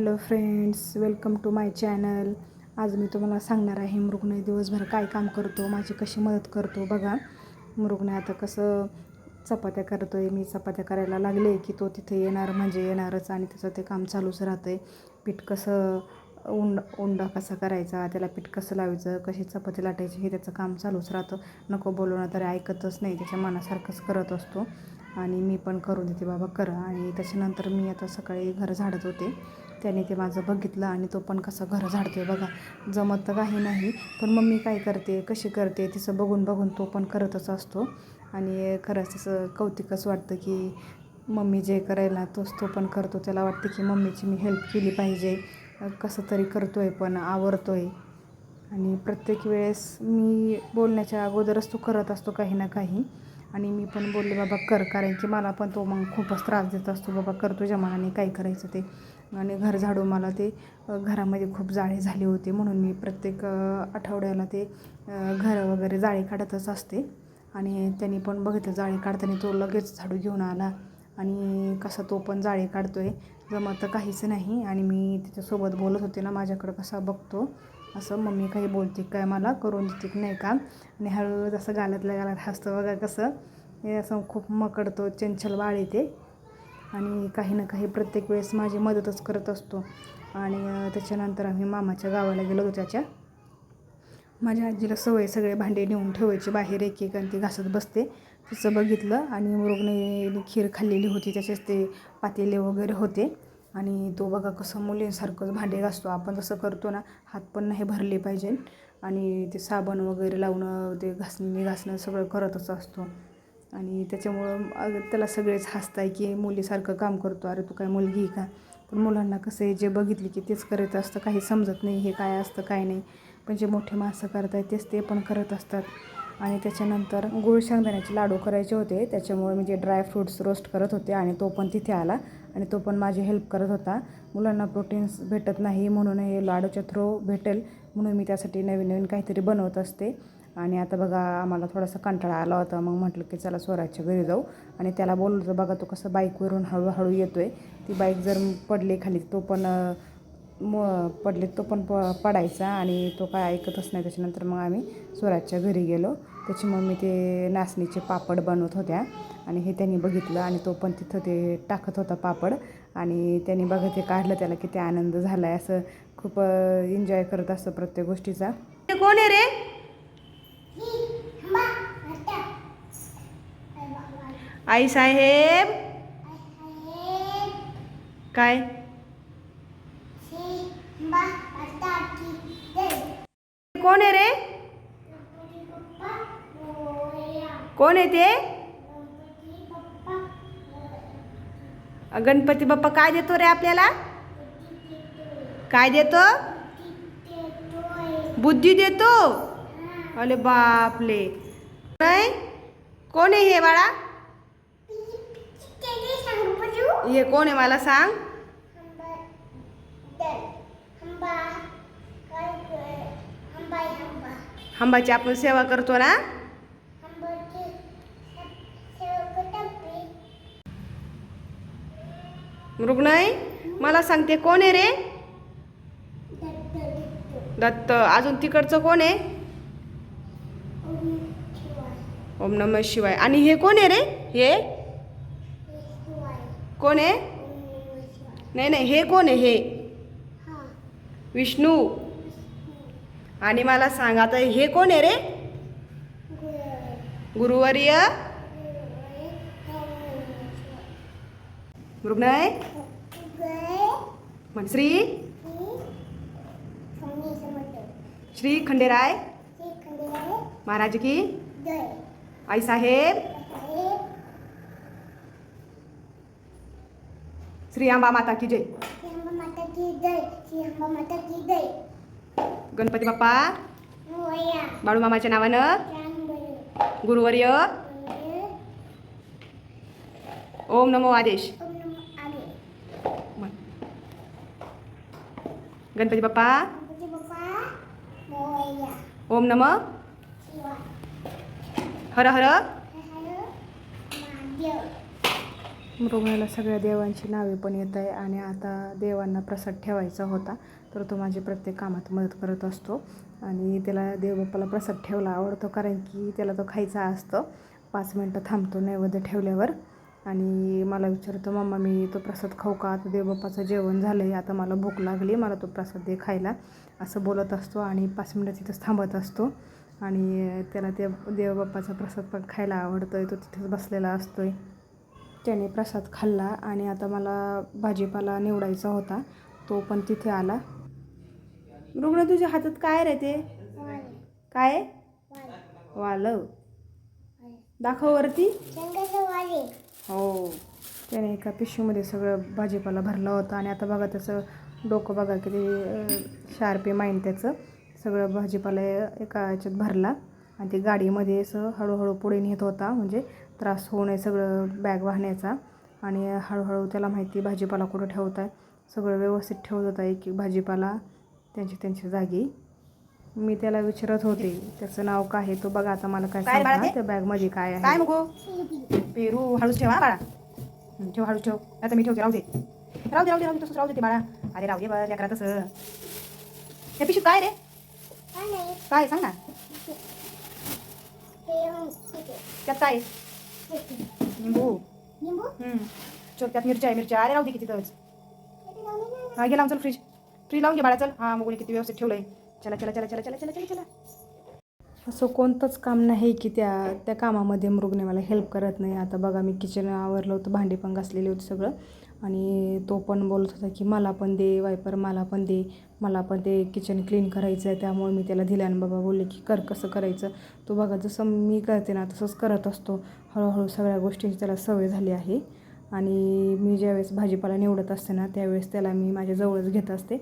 Hello friends welcome to my channel आज मी तुम्हाला सांगणार आहे मृगनय दिवसभर काय काम करतो माझी कशी मदत करतो. बघा मृगनय आता कसं चपात्या करतो आहे मी चपात्या करायला लागले की तो तिथे येणार म्हणजे येणारच आणि त्याचं ते काम चालूच राहतं आहे पीठ कसं उंड उंडा कसा करायचा त्याला पीठ कसं लावायचं कशी चपाती लाटायची हे त्याचं काम चालूच राहतं. नको बोलवणं तरी ऐकतच नाही त्याच्या मनासारखंच करत असतो. आणि मी पण करून देते बाबा करा. आणि त्याच्यानंतर मी आता सकाळी घर झाडत होते. त्याने ते माझं बघितलं आणि तो पण कसं घर झाडतोय बघा. जमत तर काही नाही पण मम्मी काय करते कशी करते तिचं बघून बघून तो पण करतच असतो. आणि खरंच तसं कौतिकच वाटतं की मम्मी जे करायला तोच तो पण करतो. त्याला वाटते की मम्मीची मी हेल्प केली पाहिजे. कसं तरी करतो आहे पण आवडतो आहे आणि प्रत्येक वेळेस मी बोलण्याच्या अगोदरच तो करत असतो काही ना काही. आणि मी पण बोलले बाबा कर. कारण की मला पण तो मग खूपच त्रास देत असतो. बाबा कर तुझ्या मनाने काय करायचं ते. आणि घर झाडू मला ते घरामध्ये खूप जाळे झाले होते म्हणून मी प्रत्येक आठवड्याला ते घर वगैरे जाळे काढतच असते. आणि त्यांनी पण बघितलं जाळे काढताना तो लगेच झाडू घेऊन आला. आणि कसा तो पण जाळे काढतो आहे जमत तर काहीच नाही. आणि मी त्याच्यासोबत बोलत होते ना माझ्याकडं कसा बघतो असं मम्मी काही बोलते काय मला करून देते की नाही का? आणि हळूहळू जसं गालातल्या गालात हसतं बघा कसं. हे असं खूप मकडतो चंचल बाळ येते आणि काही ना काही प्रत्येक वेळेस माझी मदतच करत असतो. आणि त्याच्यानंतर आम्ही मामाच्या गावाला गेलो होतो त्याच्या. माझ्या आजीला सवय सगळे भांडे नेऊन ठेवायचे बाहेर एक एक आणि ती घासत बसते. तिचं बघितलं आणि मुरुगने खीर खाल्लेली होती त्याच्याच ते पातेले वगैरे होते. आणि तो बघा कसं मुलींसारखंच भांडे घासतो. आपण जसं करतो ना हात पण नाही भरले पाहिजे. आणि ते साबण वगैरे लावणं ते घासणी घासणं सगळं करतच असतो. आणि त्याच्यामुळं त्याला सगळेच हसताय की मुलीसारखं काम करतो. अरे तू काय मुलगी आहे का? पण मुलांना कसं आहे जे बघितले की तेच करत असतं. काही समजत नाही हे काय असतं काय नाही. पण जे मोठे माणसं करत आहेत तेच ते पण करत असतात. आणि त्याच्यानंतर गुळ शेंगदाण्याचे लाडू करायचे होते. त्याच्यामुळे मी जे ड्रायफ्रूट्स रोस्ट करत होते आणि तो पण तिथे आला आणि तो पण माझी हेल्प करत होता. मुलांना प्रोटीन्स भेटत नाही म्हणून हे लाडूच्या थ्रू भेटेल म्हणून मी त्यासाठी नवीन नवीन काहीतरी बनवत असते. आणि आता बघा आम्हाला थोडासा कंटाळा आला होता. मग म्हटलं की चला स्वराजच्या घरी जाऊ. आणि त्याला बोललो तर बघा तो कसं बाईकवरून हळूहळू येतो आहे ती बाईक जर पडली खाली तो पण म पडले तो पण प पडायचा आणि तो काय ऐकतच नाही त्याच्यानंतर मग आम्ही स्वराजच्या घरी गेलो. त्याची मम्मी ते नाचणीचे पापड बनवत होत्या आणि हे त्यांनी बघितलं आणि तो पण तिथं ते टाकत होता पापड आणि त्यांनी बघा ते काढलं त्याला किती आनंद झाला आहे असं खूप एन्जॉय करत असतं प्रत्येक गोष्टीचा. ते कोण आहे रे? आई साहेब. काय? कोण आहे रे? कोण आहे ते? गणपती बाप्पा काय देतो रे आपल्याला? काय देतो? बुद्धी देतो? अरे बापले नाही? कोण आहे हे बाळा? हे कोण आहे मला सांग? हंबाची आपण सेवा करतो ना? मृगनय मला सांगते कोण आहे रे? दत्त अजून तिकडचं कोण आहे? ओम नम शिवाय. आणि हे कोण आहे रे? हे? कोण आहे? नाही नाही हे कोण आहे हे. विष्णू. आणि मला सांगा तर हे कोण आहे रे? गुरुवर्य. मृगनय. म्हण श्री. श्री खंडेराय. महाराज की. आई साहेब. श्री अंबा माता की जय. गणपती बाप्पा? बाळू मामाच्या नावानं? गुरुवर्य? ओम नमो आदेश. गणपती बाप्पा? ओम नम. हर हर. मृगाला सगळ्या देवांची नावे पण येत आहे आणि आता देवांना प्रसाद ठेवायचा होता तर तो माझी प्रत्येक कामात मदत करत असतो. आणि त्याला देवबाप्पाला प्रसाद ठेवला आवडतो कारण की त्याला तो खायचा असतो. पाच मिनटं थांबतो नैवेद्य ठेवल्यावर. आणि मला विचारतो मम्मा मी तो प्रसाद खाऊ का? आता देवबाप्पाचं जेवण झालं आहे आता मला भूक लागली मला तो प्रसाद दे खायला. असं बोलत असतो आणि पाच मिनटं तिथंच थांबत असतो. आणि त्याला ते देवबाप्पाचा प्रसाद पण खायला आवडतो आहे तो तिथेच बसलेला असतो आहे त्याने प्रसाद खाल्ला आणि आता मला भाजीपाला निवडायचा होता. तो पण तिथे आला. रुग्ण तुझ्या हातात काय रे ते? काय? वालव दाखव वरती. हो. त्याने एका पिशवीमध्ये सगळं भाजीपाला भरला होता आणि आता बघा त्याचं डोकं बघा किती शार्पे माइंड त्याचं. सगळं भाजीपाला एका ह्याच्यात भरला आणि ते गाडीमध्ये असं हळूहळू पुढे नेत होता. म्हणजे त्रास होऊ नये सगळं बॅग वाहण्याचा आणि हळूहळू त्याला माहिती भाजीपाला कुठं ठेवत आहे सगळं व्यवस्थित ठेवत होता एक एक भाजीपाला त्यांच्या त्यांच्या जागी मी त्याला विचारत होते त्याचं नाव काय आहे तो बघा आता मला काय सांगा? त्या बॅगमध्ये काय काय आहे मग पेरू हळूच ठेव हा बाळा हं, ठेव हळूच ठेव आता मी ठेवते राहू दे राहू दे राहू दे राहू दे तसंच राहू दे ते बाळा अरे राहू दे बरं लेकरा तसं त्या पिशवीत काय रे काय सांग ना त्यात काय निंबू. हं. चल त्यात मिरच्या आहे मिरच्या अरे राहू दे किती तिथंच हा घे लावून चल फ्रीज. फ्रीज लावून घे बाळा चल. हा मग किती व्यवस्थित ठेवलंय. चला चला चला चला चला चला चला चला. असं कोणतंच काम नाही की त्या त्या कामामध्ये मृगने मला हेल्प करत नाही. आता बघा मी किचन आवरलं होतं भांडी पण घासलेली होती सगळं. आणि तो पण बोलत होता की मला पण दे वायपर मला पण दे मला पण ते किचन क्लीन करायचं आहे त्यामुळे मी त्याला दिल्यान बाबा बोलले की कर कसं करायचं? तो बघा जसं मी करते ना तसंच करत असतो. हळूहळू सगळ्या गोष्टींची त्याला सवय झाली आहे. आणि मी ज्यावेळेस भाजीपाला निवडत असते ना त्यावेळेस त्याला मी माझ्याजवळच घेत असते.